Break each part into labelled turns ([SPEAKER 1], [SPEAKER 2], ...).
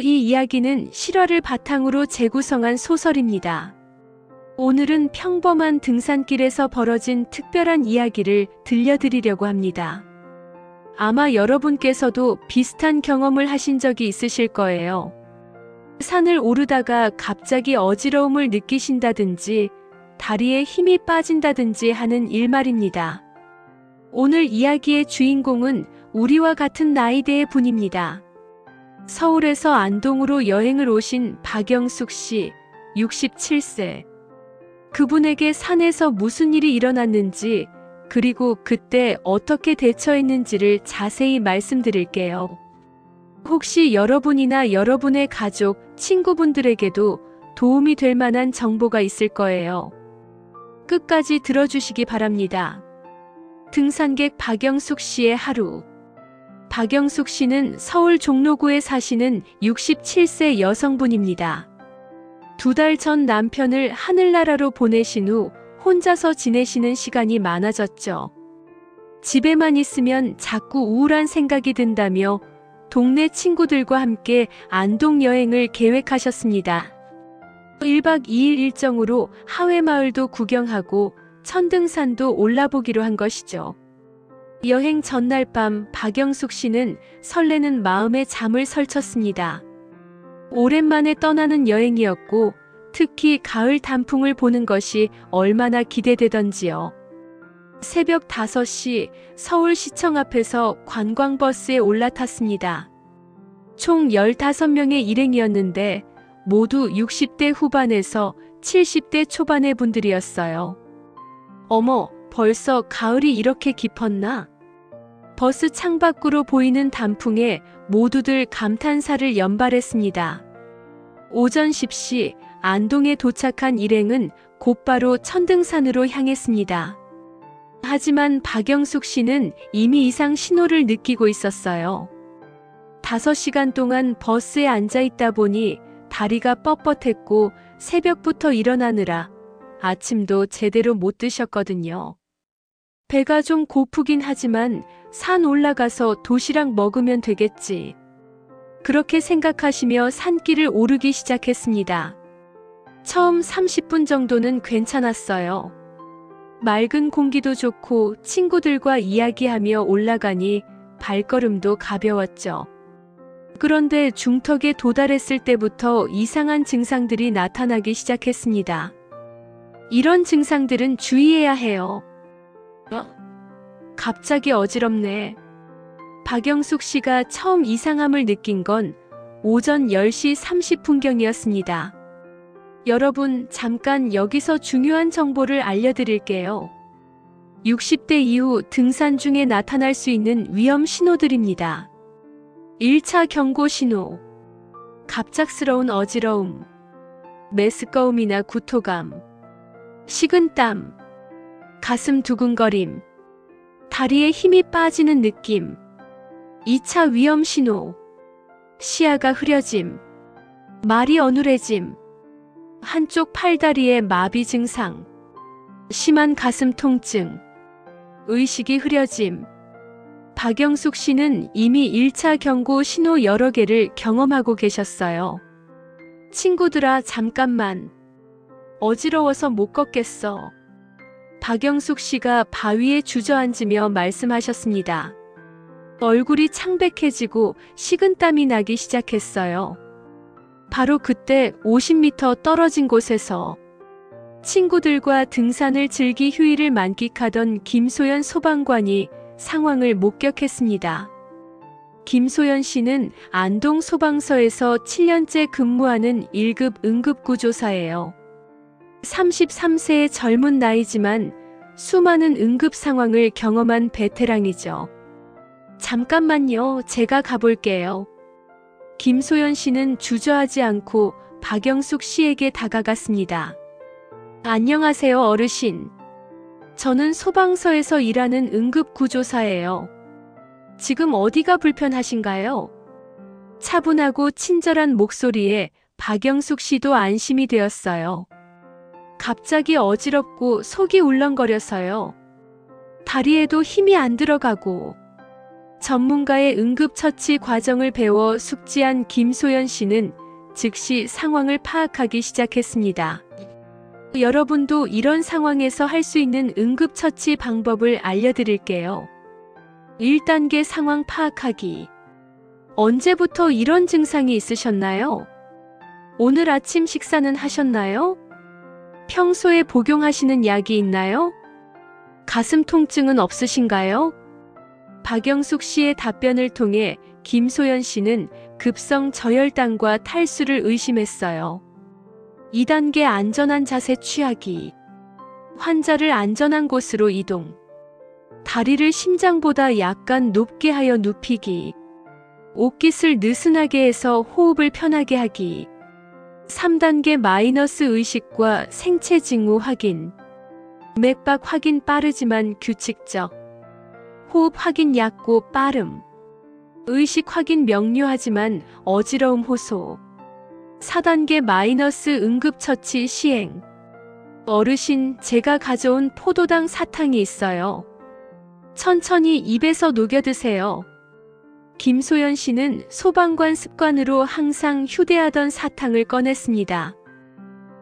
[SPEAKER 1] 이 이야기는 실화를 바탕으로 재구성한 소설입니다. 오늘은 평범한 등산길에서 벌어진 특별한 이야기를 들려드리려고 합니다. 아마 여러분께서도 비슷한 경험을 하신 적이 있으실 거예요. 산을 오르다가 갑자기 어지러움을 느끼신다든지 다리에 힘이 빠진다든지 하는 일말입니다. 오늘 이야기의 주인공은 우리와 같은 나이대의 분입니다. 서울에서 안동으로 여행을 오신 박영숙 씨, 67세. 그분에게 산에서 무슨 일이 일어났는지, 그리고 그때 어떻게 대처했는지를 자세히 말씀드릴게요. 혹시 여러분이나 여러분의 가족, 친구분들에게도 도움이 될 만한 정보가 있을 거예요. 끝까지 들어주시기 바랍니다. 등산객 박영숙 씨의 하루. 박영숙 씨는 서울 종로구에 사시는 67세 여성분입니다. 두 달 전 남편을 하늘나라로 보내신 후 혼자서 지내시는 시간이 많아졌죠. 집에만 있으면 자꾸 우울한 생각이 든다며 동네 친구들과 함께 안동 여행을 계획하셨습니다. 1박 2일 일정으로 하회마을도 구경하고 천등산도 올라보기로 한 것이죠. 여행 전날 밤 박영숙 씨는 설레는 마음에 잠을 설쳤습니다. 오랜만에 떠나는 여행이었고 특히 가을 단풍을 보는 것이 얼마나 기대되던지요. 새벽 5시 서울시청 앞에서 관광버스에 올라탔습니다. 총 15명의 일행이었는데 모두 60대 후반에서 70대 초반의 분들이었어요. 어머, 벌써 가을이 이렇게 깊었나? 버스 창밖으로 보이는 단풍에 모두들 감탄사를 연발했습니다. 오전 10시 안동에 도착한 일행은 곧바로 천등산으로 향했습니다. 하지만 박영숙 씨는 이미 이상 신호를 느끼고 있었어요. 5시간 동안 버스에 앉아 있다 보니 다리가 뻣뻣했고 새벽부터 일어나느라 아침도 제대로 못 드셨거든요. 배가 좀 고프긴 하지만 산 올라가서 도시락 먹으면 되겠지. 그렇게 생각하시며 산길을 오르기 시작했습니다. 처음 30분 정도는 괜찮았어요. 맑은 공기도 좋고 친구들과 이야기하며 올라가니 발걸음도 가벼웠죠. 그런데 중턱에 도달했을 때부터 이상한 증상들이 나타나기 시작했습니다. 이런 증상들은 주의해야 해요. 어? 갑자기 어지럽네. 박영숙 씨가 처음 이상함을 느낀 건 오전 10시 30분경이었습니다. 여러분, 잠깐 여기서 중요한 정보를 알려드릴게요. 60대 이후 등산 중에 나타날 수 있는 위험 신호들입니다. 1차 경고 신호. 갑작스러운 어지러움. 메스꺼움이나 구토감. 식은땀. 가슴 두근거림. 다리에 힘이 빠지는 느낌. 2차 위험 신호. 시야가 흐려짐. 말이 어눌해짐. 한쪽 팔다리에 마비 증상. 심한 가슴 통증. 의식이 흐려짐. 박영숙 씨는 이미 1차 경고 신호 여러 개를 경험하고 계셨어요. 친구들아, 잠깐만. 어지러워서 못 걷겠어. 박영숙 씨가 바위에 주저앉으며 말씀하셨습니다. 얼굴이 창백해지고 식은땀이 나기 시작했어요. 바로 그때 50m 떨어진 곳에서 친구들과 등산을 즐기 휴일을 만끽하던 김소연 소방관이 상황을 목격했습니다. 김소연 씨는 안동 소방서에서 7년째 근무하는 1급 응급구조사예요. 33세의 젊은 나이지만 수많은 응급 상황을 경험한 베테랑이죠. 잠깐만요, 제가 가볼게요. 김소연 씨는 주저하지 않고 박영숙 씨에게 다가갔습니다. 안녕하세요, 어르신. 저는 소방서에서 일하는 응급구조사예요. 지금 어디가 불편하신가요? 차분하고 친절한 목소리에 박영숙 씨도 안심이 되었어요. 갑자기 어지럽고 속이 울렁거려서요. 다리에도 힘이 안 들어가고 전문가의 응급처치 과정을 배워 숙지한 김소연 씨는 즉시 상황을 파악하기 시작했습니다. 여러분도 이런 상황에서 할 수 있는 응급처치 방법을 알려드릴게요. 1단계 상황 파악하기. 언제부터 이런 증상이 있으셨나요? 오늘 아침 식사는 하셨나요? 평소에 복용하시는 약이 있나요? 가슴 통증은 없으신가요? 박영숙 씨의 답변을 통해 김소연 씨는 급성 저혈당과 탈수를 의심했어요. 2단계 안전한 자세 취하기. 환자를 안전한 곳으로 이동. 다리를 심장보다 약간 높게 하여 눕히기. 옷깃을 느슨하게 해서 호흡을 편하게 하기. 3단계 마이너스 의식과 생체 징후 확인. 맥박 확인 빠르지만 규칙적. 호흡 확인 얕고 빠름. 의식 확인 명료하지만 어지러움 호소. 4단계 마이너스 응급처치 시행. 어르신, 제가 가져온 포도당 사탕이 있어요. 천천히 입에서 녹여 드세요. 김소연 씨는 소방관 습관으로 항상 휴대하던 사탕을 꺼냈습니다.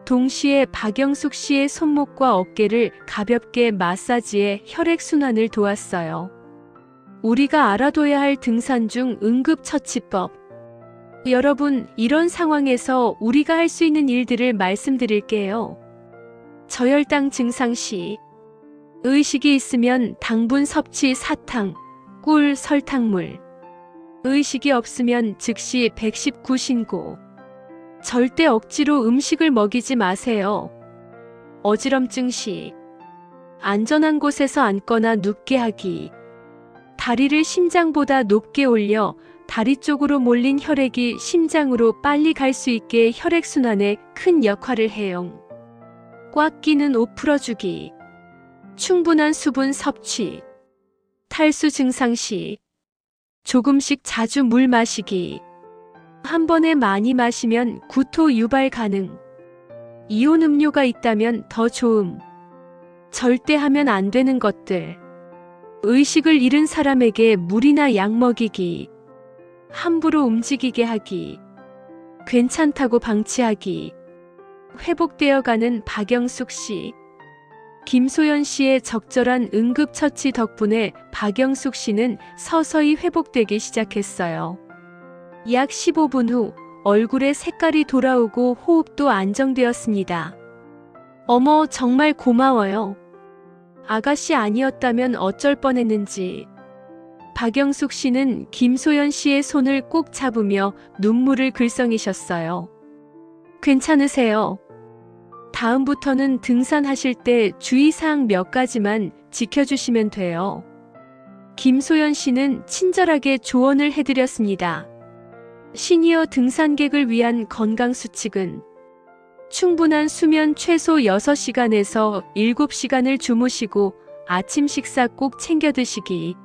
[SPEAKER 1] 동시에 박영숙 씨의 손목과 어깨를 가볍게 마사지해 혈액순환을 도왔어요. 우리가 알아둬야 할 등산 중 응급처치법. 여러분, 이런 상황에서 우리가 할 수 있는 일들을 말씀드릴게요. 저혈당 증상 시 의식이 있으면 당분 섭취 사탕, 꿀, 설탕물. 의식이 없으면 즉시 119 신고. 절대 억지로 음식을 먹이지 마세요. 어지럼증 시 안전한 곳에서 앉거나 눕게 하기. 다리를 심장보다 높게 올려 다리 쪽으로 몰린 혈액이 심장으로 빨리 갈 수 있게 혈액순환에 큰 역할을 해요. 꽉 끼는 옷 풀어주기. 충분한 수분 섭취. 탈수 증상 시 조금씩 자주 물 마시기. 한 번에 많이 마시면 구토 유발 가능. 이온 음료가 있다면 더 좋음. 절대 하면 안 되는 것들. 의식을 잃은 사람에게 물이나 약 먹이기. 함부로 움직이게 하기. 괜찮다고 방치하기. 회복되어 가는 박영숙 씨. 김소연 씨의 적절한 응급처치 덕분에 박영숙 씨는 서서히 회복되기 시작했어요. 약 15분 후 얼굴에 색깔이 돌아오고 호흡도 안정되었습니다. 어머, 정말 고마워요. 아가씨 아니었다면 어쩔 뻔했는지. 박영숙 씨는 김소연 씨의 손을 꼭 잡으며 눈물을 글썽이셨어요. 괜찮으세요? 다음부터는 등산하실 때 주의사항 몇 가지만 지켜주시면 돼요. 김소연 씨는 친절하게 조언을 해드렸습니다. 시니어 등산객을 위한 건강 수칙은 충분한 수면 최소 6시간에서 7시간을 주무시고 아침 식사 꼭 챙겨 드시기.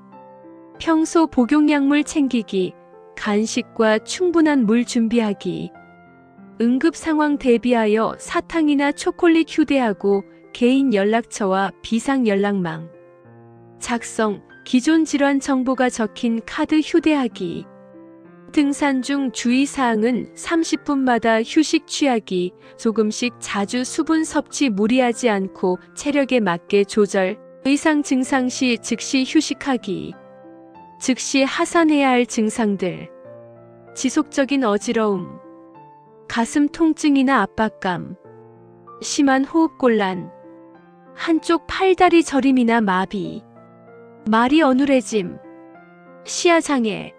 [SPEAKER 1] 평소 복용약물 챙기기. 간식과 충분한 물 준비하기. 응급 상황 대비하여 사탕이나 초콜릿 휴대하고 개인 연락처와 비상 연락망. 작성, 기존 질환 정보가 적힌 카드 휴대하기. 등산 중 주의사항은 30분마다 휴식 취하기, 조금씩 자주 수분 섭취 무리하지 않고 체력에 맞게 조절, 의상 증상 시 즉시 휴식하기, 즉시 하산해야 할 증상들, 지속적인 어지러움, 가슴 통증이나 압박감, 심한 호흡곤란, 한쪽 팔다리 저림이나 마비, 말이 어눌해짐, 시야장애,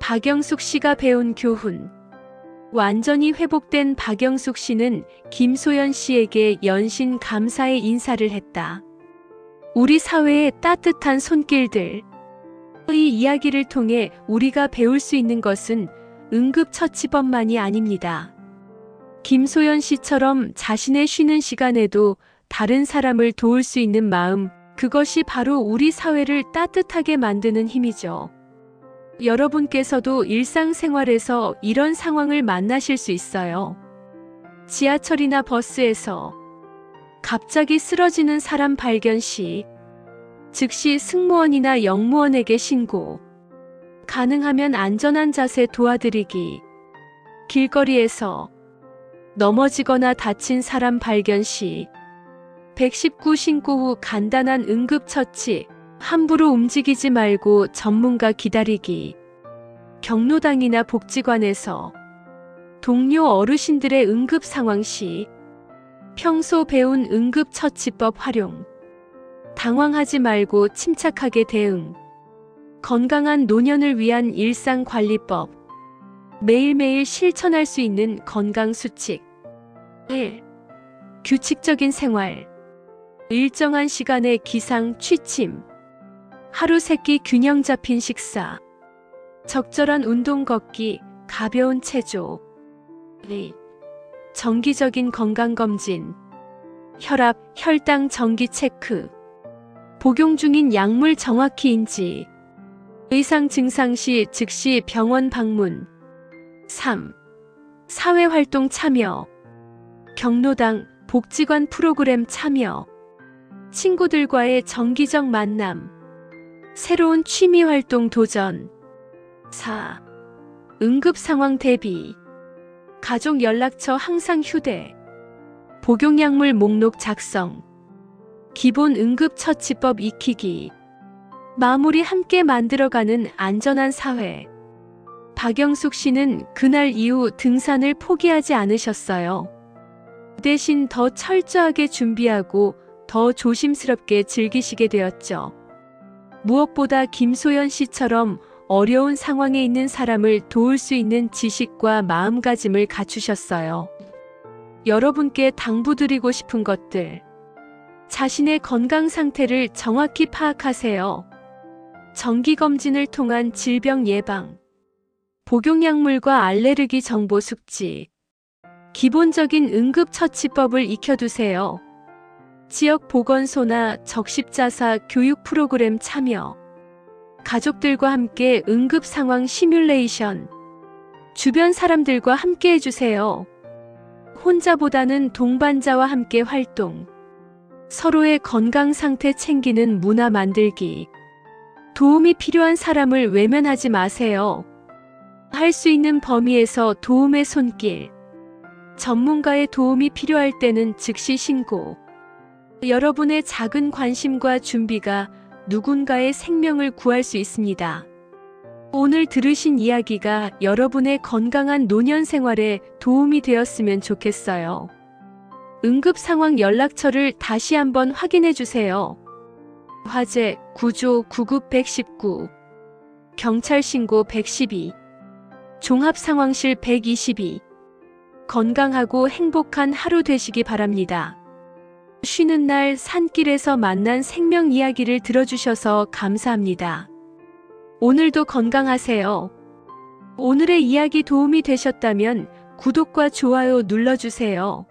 [SPEAKER 1] 박영숙 씨가 배운 교훈. 완전히 회복된 박영숙 씨는 김소연 씨에게 연신 감사의 인사를 했다. 우리 사회의 따뜻한 손길들. 이 이야기를 통해 우리가 배울 수 있는 것은 응급처치법만이 아닙니다. 김소연 씨처럼 자신의 쉬는 시간에도 다른 사람을 도울 수 있는 마음, 그것이 바로 우리 사회를 따뜻하게 만드는 힘이죠. 여러분께서도 일상생활에서 이런 상황을 만나실 수 있어요. 지하철이나 버스에서 갑자기 쓰러지는 사람 발견 시 즉시 승무원이나 영무원에게 신고, 가능하면 안전한 자세 도와드리기. 길거리에서 넘어지거나 다친 사람 발견 시 119 신고 후 간단한 응급처치, 함부로 움직이지 말고 전문가 기다리기. 경로당이나 복지관에서 동료 어르신들의 응급 상황 시 평소 배운 응급처치법 활용. 당황하지 말고 침착하게 대응. 건강한 노년을 위한 일상관리법. 매일매일 실천할 수 있는 건강수칙. 1. 규칙적인 생활. 일정한 시간에 기상, 취침. 하루 세끼 균형 잡힌 식사. 적절한 운동 걷기, 가벼운 체조. 2. 정기적인 건강검진. 혈압, 혈당 정기 체크. 복용 중인 약물 정확히 인지. 의상 증상 시 즉시 병원 방문. 3. 사회활동 참여. 경로당, 복지관 프로그램 참여. 친구들과의 정기적 만남. 새로운 취미 활동 도전. 4. 응급 상황 대비. 가족 연락처 항상 휴대. 복용약물 목록 작성. 기본 응급처치법 익히기. 마무리 함께 만들어가는 안전한 사회. 박영숙 씨는 그날 이후 등산을 포기하지 않으셨어요. 대신 더 철저하게 준비하고 더 조심스럽게 즐기시게 되었죠. 무엇보다 김소연 씨처럼 어려운 상황에 있는 사람을 도울 수 있는 지식과 마음가짐을 갖추셨어요. 여러분께 당부드리고 싶은 것들. 자신의 건강 상태를 정확히 파악하세요. 정기검진을 통한 질병 예방. 복용약물과 알레르기 정보 숙지. 기본적인 응급처치법을 익혀두세요. 지역 보건소나 적십자사 교육 프로그램 참여. 가족들과 함께 응급 상황 시뮬레이션. 주변 사람들과 함께 해주세요. 혼자보다는 동반자와 함께 활동. 서로의 건강 상태 챙기는 문화 만들기. 도움이 필요한 사람을 외면하지 마세요. 할 수 있는 범위에서 도움의 손길. 전문가의 도움이 필요할 때는 즉시 신고. 여러분의 작은 관심과 준비가 누군가의 생명을 구할 수 있습니다. 오늘 들으신 이야기가 여러분의 건강한 노년 생활에 도움이 되었으면 좋겠어요. 응급 상황 연락처를 다시 한번 확인해 주세요. 화재 구조 구급 119 경찰 신고 112 종합 상황실 122 건강하고 행복한 하루 되시기 바랍니다. 쉬는 날 산길에서 만난 생명 이야기를 들어주셔서 감사합니다. 오늘도 건강하세요. 오늘의 이야기 도움이 되셨다면 구독과 좋아요 눌러주세요.